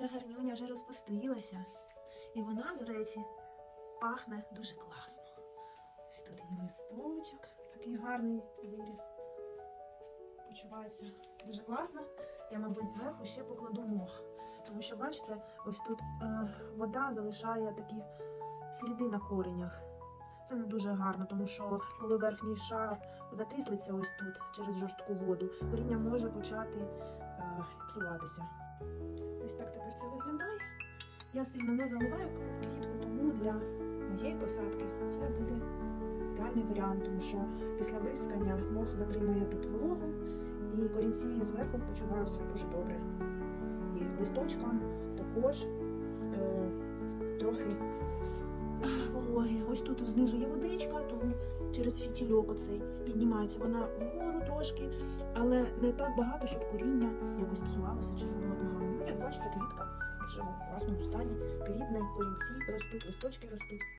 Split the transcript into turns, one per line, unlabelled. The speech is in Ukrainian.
яка гарнюня вже розпустилася. І вона, до речі, пахне дуже класно. Ось тут є листочок, такий гарний виріс. Почувається дуже класно. Я, мабуть, зверху ще покладу мох. Тому що, бачите, ось тут е, вода залишає такі сліди на коренях. Це не дуже гарно, тому що коли верхній шар закислиться ось тут через жорстку воду, коріння може почати е, псуватися. Ось так тепер це виглядає. Я сильно не заливаю квітку, тому для моєї посадки це буде ідеальний варіант, тому що після бризкання мох затримує тут вологу, і корінці зверху почуваються дуже добре. І листочкам також е, трохи вологи. Ось тут знизу є водичка, тому через фітільок оцей піднімається вона вгору трошки, але не так багато, щоб коріння якось псувалося чи як бачите, квітка вже в класному стані, квітне, корінці ростуть, листочки ростуть.